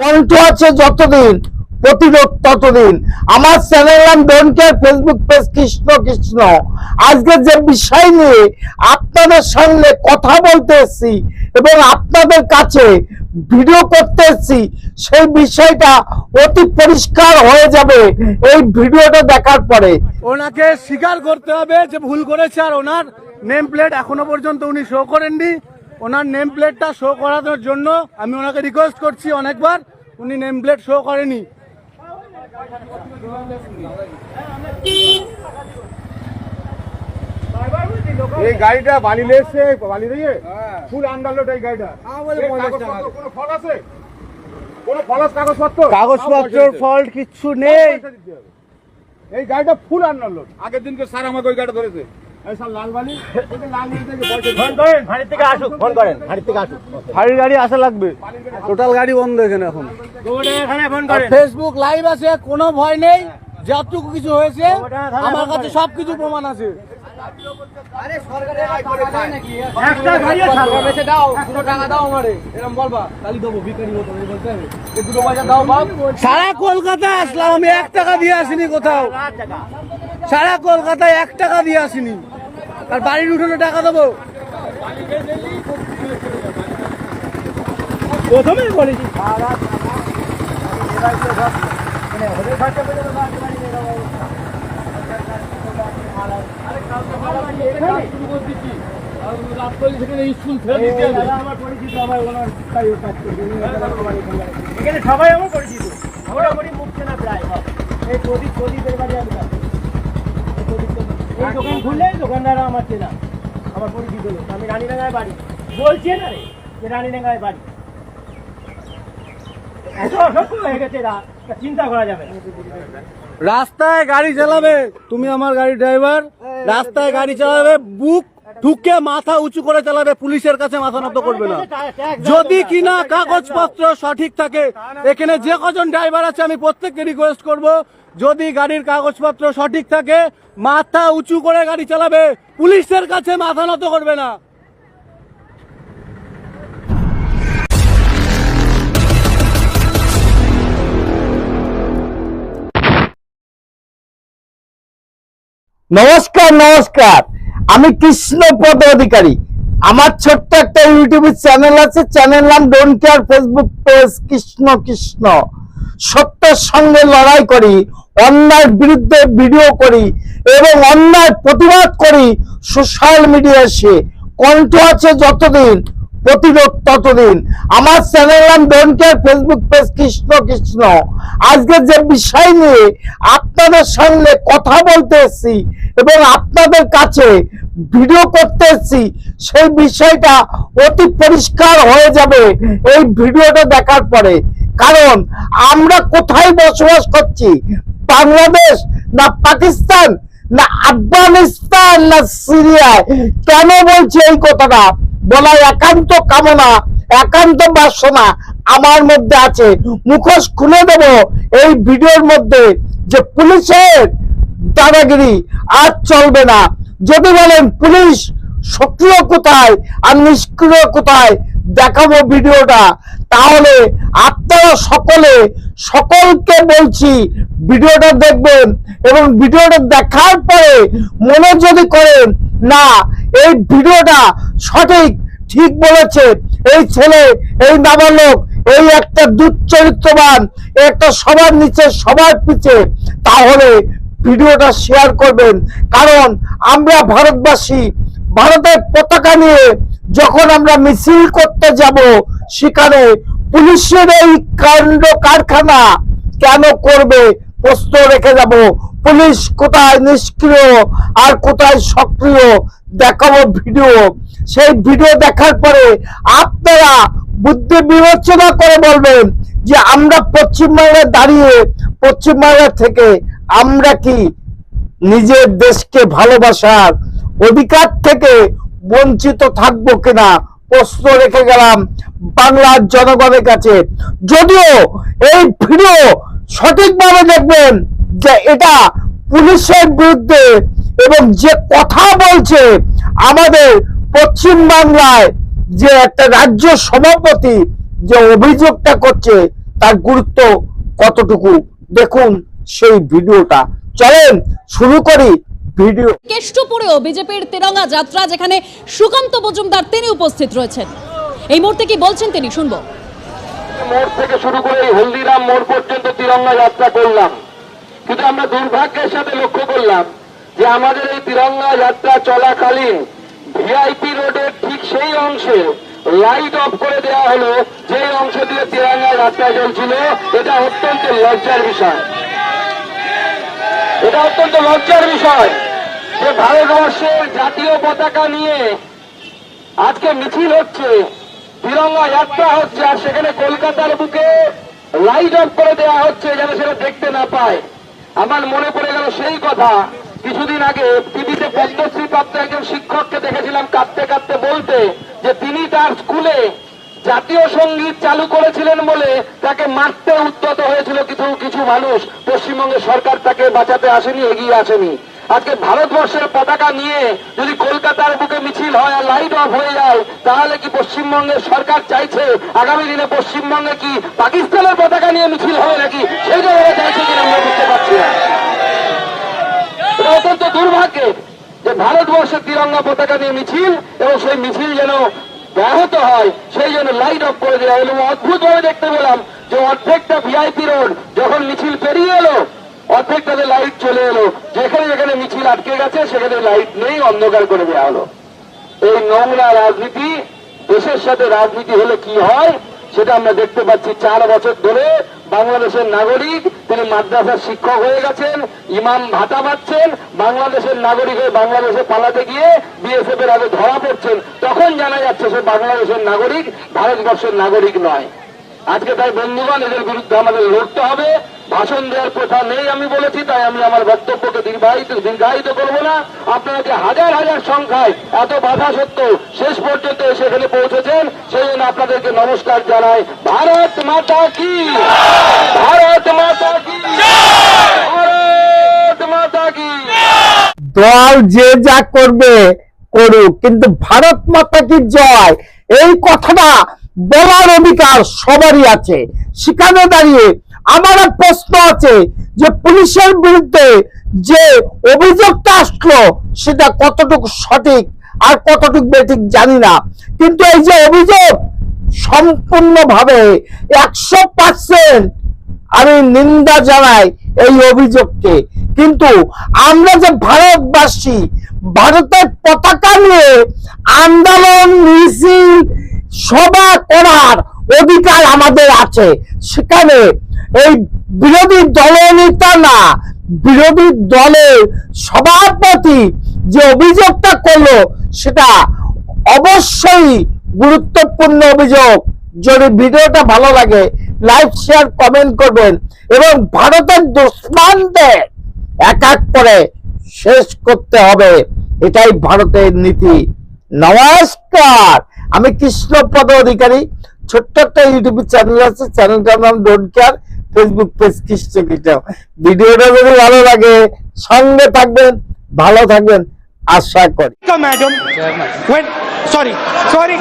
কণ্ঠ আছে যতদিন, প্রতিরোধ ততদিন। আমার চ্যানেল নাম don't care Facebook page Krishna Krishna. আজকে যে বিষয় নিয়ে আপনাদের সামনে কথা বলতে এসেছি এবং আপনাদের কাছে ভিডিও করতে এসেছি, সেই বিষয়টা অতি পরিষ্কার হয়ে যাবে এই ভিডিওটা দেখার পরে। ওনাকে স্বীকার করতে হবে যে ভুল করেছে আর ওনার নেম প্লেট এখনও পর্যন্ত উনি শো করেননি। ওনার নেম প্লেটটা শো করানোর জন্য আমি ওনাকে রিকোয়েস্ট করছি অনেকবার উনি নেম প্লেট শো করেনি। এই গাড়িটা বালিলে এসছে বালি দিয়ে? ফুল আন্ডারলোড এই গাড়িটা। কাগজপত্র কোনো ফল আছে? কোনো ফলস কাগজপত্র? কাগজপত্রের ফল্ট কিচ্ছু নেই। এই গাড়িটা ফুল আন্ডারলোড আগের দিনকে স্যার আমাকে ওই গাড়িটা ধরেছে। গাড়ি আসা লাগবে। টোটাল গাড়ি বন্ধ এখানে এখন। ফেসবুক লাইভ আছে কোনো ভয় নেই যতটুকু কিছু হয়েছে আমার কাছে সব কিছু প্রমাণ আছে। একটা গাড়ি বেঁচে দাও দুটো টাকা দাও আমারে। এরকম বলবা তালি দেবো ভিখারি মতো এই বলতে হবে। এই দুটো পয়সা দাও বাপ। সারা কলকাতায় আসলাম আমি এক টাকা দিয়ে আসিনি কোথাও। সারা কলকাতায় এক টাকা দিয়ে আসিনি। আর বাড়ির উঠোনে টাকা দেবো। প্রথমেই বলেছি এখানে সবাই আমার পরিচিত। মোটামুটি মুখ চেনা প্রায়। এই প্রদীপ প্রদীপের বাড়ি আমি দোকান খুললে দোকানদাররা আমার চেনা আমার পরিচিত লোক। আমি রানীডাঙ্গায় বাড়ি। বলছে না রে যে রানীডাঙ্গায় বাড়ি। এত অসভ্য হয়ে গেছে এরা, চিন্তা করা যাবে রাস্তায় গাড়ি চালাবে তুমি আমার গাড়ি ড্রাইভার রাস্তায় গাড়ি চালাবে বুক ঢুকে মাথা উঁচু করে চালাবে পুলিশের কাছে মাথা নত করবে না। যদি কিনা কাগজপত্র সঠিক থাকে, এখানে যে কজন ড্রাইভার আছে, আমি প্রত্যেককে রিকোয়েস্ট করব, যদি গাড়ির কাগজপত্র সঠিক থাকে, মাথা উঁচু করে গাড়ি চালাবে, পুলিশের কাছে মাথা নত করবে না। নমস্কার নমস্কার। আমি কৃষ্ণপদ অধিকারী। আমার ছোট্ট একটা ইউটিউব চ্যানেল আছে চ্যানেল নাম don't care Facebook page Krishna Krishna. সত্যের সঙ্গে লড়াই করি, অন্যায়ের বিরুদ্ধে ভিডিও করি এবং অন্যায় প্রতিবাদ করি। সোশ্যাল মিডিয়া এসে। কণ্ঠ আছে যতদিন প্রতিরোধ ততদিন। আমার চ্যানেল নাম don't care Facebook page Krishna Krishna. আজকে যে বিষয় নিয়ে আপনাদের সামনে কথা বলতে এসেছি এবং আপনাদের কাছে ভিডিও করতে এসেছি, সেই বিষয়টা অতি পরিষ্কার হয়ে যাবে এই ভিডিওটা দেখার পরে। কারণ আমরা কোথায় বসবাস করছি? বাংলাদেশ না পাকিস্তান না আফগানিস্তান না সিরিয়ায়? কেন বলছি এই কথাটা? বলা একান্ত কামনা, একান্ত বাসনা আমার মধ্যে আছে। মুখোশ খুলে দেব এই ভিডিওর মধ্যে যে পুলিশের দাদাগিরি আর চলবে না। যদি বলেন, পুলিশ সক্রিয় কোথায়? আর নিষ্ক্রিয় কোথায়? দেখাবো ভিডিওটা। তাহলে আপনারা সকলে সকলকে বলছি ভিডিওটা দেখবেন এবং ভিডিওটা দেখার পরে মনে যদি করেন, না, এই ভিডিওটা সঠিক, ঠিক বলেছে, এই ছেলে, এই নাবালক, এই একটা দুচ্চরিত্রবান একটা সবার নিচে, সবার পিছে, তাহলে ভিডিওটা শেয়ার করবেন। কারণ আমরা ভারতবাসী, ভারতের পতাকা নিয়ে যখন আমরা মিছিল করতে যাব, সেখানে পুলিশের এই কাণ্ড কারখানা কেন করবে প্রশ্ন রেখে যাব। পুলিশ কোথায় নিষ্ক্রিয় আর কোথায় সক্রিয় দেখাবো ভিডিও। সেই ভিডিও দেখার পরে আপনারা বুদ্ধি বিবেচনা করে বলবেন যে আমরা পশ্চিমবাংলায় দাঁড়িয়ে পশ্চিমবাংলা থেকে আমরা কি নিজের দেশকে ভালোবাসার অধিকার থেকে বঞ্চিত থাকব কিনা প্রশ্ন রেখে গেলাম বাংলার জনগণের কাছে। যদিও এই ভিডিও সঠিকভাবে দেখবেন যে এটা পুলিশের বিরুদ্ধে এবং যে কথা বলছে আমাদের পশ্চিম বাংলায় যে একটা রাজ্য সভাপতি যে অভিযোগটা করছে তার গুরুত্ব কতটুকু? দেখুন সেই ভিডিওটা। চলেন শুরু করি ভিডিও। কেষ্টপুরেও বিজেপির তিরঙ্গা যাত্রা যেখানে সুকান্ত মজুমদার তিনি উপস্থিত রয়েছেন। এই মুহূর্তে কি বলছেন তিনি? শুনব। মোড় থেকে শুরু করে এই হলদিরাম মোড় পর্যন্ত তিরঙ্গা যাত্রা করলাম। কিন্তু আমরা দুর্ভাগ্যের সাথে লক্ষ্য করলাম যে আমাদের এই তিরঙ্গা যাত্রা চলাকালীন ভিআইপি রোডের ঠিক সেই অংশে লাইট অফ করে দেওয়া হলো যে অংশ দিয়ে তিরঙ্গা যাত্রা চলছিল। এটা অত্যন্ত লজ্জার বিষয়। এটা অত্যন্ত লজ্জার বিষয়। যে ভারতবর্ষের জাতীয় পতাকা নিয়ে আজকে মিছিল হচ্ছে, তিরঙ্গা যাত্রা হচ্ছে, আর সেখানে কলকাতার বুকে লাইট অফ করে দেওয়া হচ্ছে যেন সেটা দেখতে না পায়। আমার মনে পড়ে গেল সেই কথা। কিছুদিন আগে টিভিতে পদ্মশ্রী প্রাপ্ত একজন শিক্ষককে দেখেছিলাম কাঁদতে কাঁদতে বলতে যে তিনি তার স্কুলে জাতীয় সংগীত চালু করেছিলেন বলে তাকে মারতে উদ্যত হয়েছিল কিছু কিছু মানুষ। পশ্চিমবঙ্গের সরকার তাকে বাঁচাতে আসেনি, এগিয়ে আসেনি। আজকে ভারতবর্ষের পতাকা নিয়ে যদি কলকাতার বুকে মিছিল হয় আর লাইট অফ হয়ে যায়, তাহলে কি পশ্চিমবঙ্গের সরকার চাইছে? আগামী দিনে পশ্চিমবঙ্গে কি পাকিস্তানের পতাকা নিয়ে মিছিল হবে নাকি? সেইটা ওরা চাইছে কিনা আমরা বুঝতে পারছি না। অত্যন্ত দুর্ভাগ্যের যে ভারতবর্ষের তিরঙ্গা পতাকা নিয়ে মিছিল এবং সেই মিছিল যেন ব্যাহত হয়, সেই জন্য লাইট অফ করে দেওয়া হলো। অদ্ভুত ভাবে দেখতে পেলাম যে অর্ধেকটা ভিআইপি রোড যখন মিছিল পেরিয়ে এলো অর্ধেকটাতে লাইট চলে এলো, যেখানে যেখানে মিছিল আটকে গেছে, সেখানে লাইট নেই, অন্ধকার করে দেওয়া হলো। এই নোংরা রাজনীতি, দেশের সাথে রাজনীতি হলে কি হয়, সেটা আমরা দেখতে পাচ্ছি চার বছর ধরে বাংলাদেশের নাগরিক, তিনি মাদ্রাসার শিক্ষক হয়ে গেছেন, ইমাম ভাতা পাচ্ছেন, বাংলাদেশের নাগরিক হয়ে বাংলাদেশে পালাতে গিয়ে বিএসএফ এর আগে ধরা পড়ছেন, তখন জানা যাচ্ছে সে বাংলাদেশের নাগরিক, ভারতবর্ষের নাগরিক নয়। আজকে তাই বন্ধুগণ, এদের বিরুদ্ধে আমাদের লড়তে হবে। ভাষণ দেওয়ার কথা নেই আমি বলেছি, তাই আমি আমার বক্তব্যকে দীর্ঘায়িত দীর্ঘায়িত করব না। আপনারা যে হাজার হাজার সংখ্যায় এত বাধা সত্ত্বেও শেষ পর্যন্ত এসে এখানে পৌঁছেছেন, সেই জন্য আপনাদেরকে নমস্কার জানাই। ভারত মাতা কি? ভারত মাতা কি? ভারত মাতা কি? দল যে যা করবে করুক, কিন্তু ভারত মাতা কি জয়? এই কথাটা বলার অধিকার সবারই আছে। সেখানে দাঁড়িয়ে আমার প্রশ্ন আছে যে পুলিশের বিরুদ্ধে যে অভিযোগটা আসলো, সেটা কতটুকু সঠিক আর কতটুকু বেঠিক জানি না। কিন্তু এই যে অভিযোগ সম্পূর্ণভাবে একশো পার্সেন্ট আমি নিন্দা জানাই এই অভিযোগকে। কিন্তু আমরা যে ভারতবাসী, ভারতের পতাকা নিয়ে আন্দোলন, মিছিল, সভা করার অধিকার আমাদের আছে। সেখানে এই বিরোধী দলনেতা না, বিরোধী দলের সভাপতি যে অভিযোগটা করল সেটা অবশ্যই গুরুত্বপূর্ণ অভিযোগ। যদি ভিডিওটা ভালো লাগে, লাইক, শেয়ার, কমেন্ট করবেন এবং ভারতের দুশ্মনদের এক এক করে শেষ করতে হবে। এটাই ভারতের নীতি। নমস্কার। আমি কৃষ্ণপদ অধিকারী। ছোট্ট একটা ইউটিউব চ্যানেল আছে চ্যানেলটার নাম don't care Facebook page Krishna Krishna Krishna ভিডিওটা যদি ভালো লাগে সঙ্গে থাকবেন ভালো থাকবেন আশা করি। Madam sorry sorry.